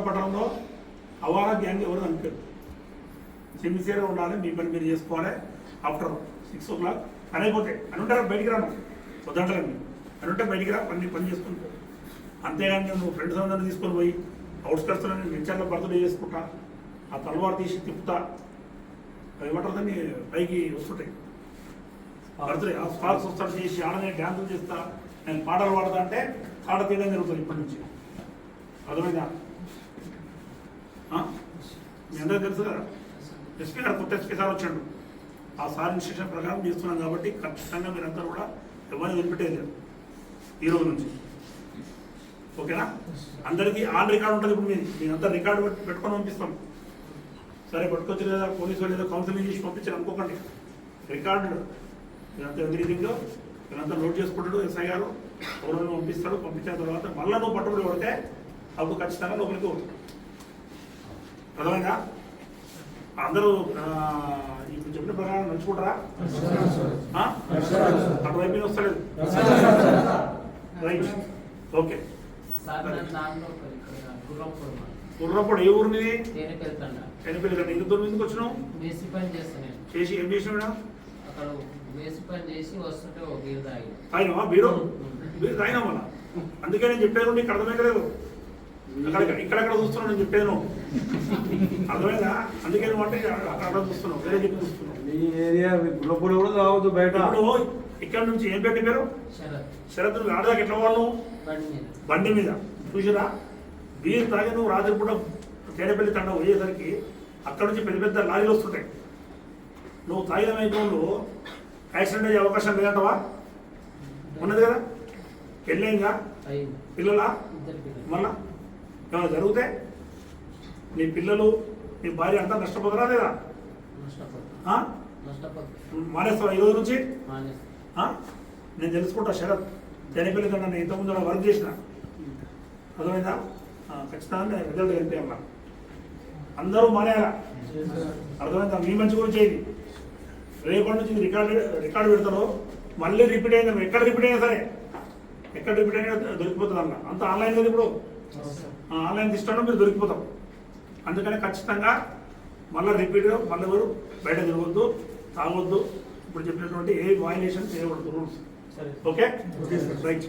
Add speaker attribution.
Speaker 1: పట్టణంలో అవారా గ్యాంగ్ ఎవరు అనిపారు సిన్సియర్గా ఉండాలి మీ పని మీరు చేసుకోవాలి. ఆఫ్టర్ సిక్స్ ఓ క్లాక్ అని అయిపోతే అని ఉంటారు బయటికి రాను? వద్దంటారండి అని ఉంటే బయటికి రా పని పని చేసుకుని పో. అంతేగాని నువ్వు ఫ్రెండ్స్ అందరిని తీసుకొని పోయి అవుట్స్కట్స్లో నేను నిత్యాల్లో బర్త్డే చేసుకుంటా ఆ తలవారు తీసి తిప్పుతా. అవి ఏమంటారు దాన్ని? పైకి వస్తుంటాయి. బర్త్డే ఆ స్పార్క్స్ వస్తాడు చేసి ఆడనే డ్యాన్సులు చేస్తా. నేను పాటలు పాడతా అంటే పాట తీయడం జరుగుతుంది ఇప్పటి నుంచి. అర్థమైందా? ఆ? మీ అందరికీ తెలుసు కదా ఎస్పీ గారు కొత్త ఎస్పీ సార్ వచ్చాడు. ఆ సార్ ఇన్స్ట్రక్షన్ ప్రకారం చేస్తున్నాం కాబట్టి ఖచ్చితంగా మీరందరూ కూడా ఎవరిని వదిలిపెట్టేది లేదు. ఈ రోజు నుంచి. ఓకేనా? అందరికీ ఆన్ రికార్డు ఉంటుంది ఇప్పుడు మీది. మీరంతా రికార్డు పెట్టి పెట్టుకొని పంపిస్తాం. సరే పట్టుకొచ్చి లేదా పోలీసు వాళ్ళు ఏదో కౌన్సిలింగ్ చేసి పంపించారు అనుకోకండి. రికార్డు మీరంతా ఎవ్రీథింగ్ మీరంతా నోట్ చేసుకుంటాడు ఎస్ఐ గారు ఎవరైనా పంపిస్తాడు పంపించిన తర్వాత మళ్ళీ నువ్వు పట్టుబడి పడితే అప్పుడు ఖచ్చితంగా లోపలికి పోతుంది అర్థమైందా అందరూ ఇప్పుడు చెప్పిన ప్రకారం నడుచుకుంటారా? ఆ? అటువైపు వస్తలేదు రైట్. ఓకే. కుర్రప్పుడు ఏ ఊరు నీది గంటల ఇంత దూరం ఎందుకు వచ్చినావు?
Speaker 2: వేసి పని చేస్తాను నేను.
Speaker 1: చేసి ఏం చేసినావు మేడం?
Speaker 2: అక్కడ వేసి పని చేసి వస్తుంటే ఒక బీర్ తాగి
Speaker 1: తాగినావా? బీరు? బీరు తాగినా మళ్ళా? అందుకే నేను చెప్పాను నీకు అర్థమైతలేదు. అక్కడ ఇక్కడక్కడ చూస్తున్నావు నేను చెప్పాను. అర్థమైందా? అందుకే నువ్వు అంటే అక్కడ చూస్తున్నావు వేరే చెప్పి చూస్తున్నావు.
Speaker 3: ఈ ఏరియా గుల్లపూడి కూడా తాగొద్దు బయట.
Speaker 1: ఇప్పుడు ఇక్కడ నుంచి ఏం పెట్టి పేరు?
Speaker 2: శరత్.
Speaker 1: నువ్వు ఆడదాకా ఎట్లా వాళ్ళు
Speaker 2: బండి మీద.
Speaker 1: బండి మీద. చూసిరా బీర్ తాగి నువ్వు రాత్రిపూట తేనెపల్లి తండ పోయేసరికి అక్కడ నుంచి పెద్ద పెద్ద లారీలు వస్తుంటాయి. నువ్వు తాగిన మైకంలో యాక్సిడెంట్ అయ్యే అవకాశం లేదంటవా? ఉన్నది కదా? పెళ్ళైందా?
Speaker 2: అయింది.
Speaker 1: పిల్లలా?
Speaker 2: ఇద్దరు పిల్లలు.
Speaker 1: మళ్ళా? ఏమైనా జరిగితే నీ పిల్లలు నీ భార్య అంతా నష్టపోతారా లేదా? మానేస్తావా ఈ రోజు నుంచి? నేను తెలుసుకుంటా శరత్. తేనెపల్లి తండ నేను ఇంతకుముందు వర్క్ చేసిన. అర్థమైందా? ఖచ్చితంగా రిజల్ట్ వెళ్తే అమ్మా. అందరూ మానేయాలా? అర్థమైందా? మీ మంచి కూడా చేయండి రేపటి నుంచి రికార్డు రికార్డు పెడతారు? మళ్ళీ రిపీట్ అయినా ఎక్కడ రిపీట్ అయినా సరే ఎక్కడ రిపీట్ అయినా దొరికిపోతుంది అన్న అంత ఆన్లైన్ కదా ఇప్పుడు. ఆన్లైన్ తీసుకోవడం మీరు దొరికిపోతాం. అందుకని ఖచ్చితంగా మళ్ళీ రిపీట్ మళ్ళీ ఎవరు బయట తిరగొద్దు తాగొద్దు. ఇప్పుడు చెప్పినటువంటి ఏ వాయిలేషన్ చేయకూడదు రూల్స్.
Speaker 2: సరే.
Speaker 1: Okay right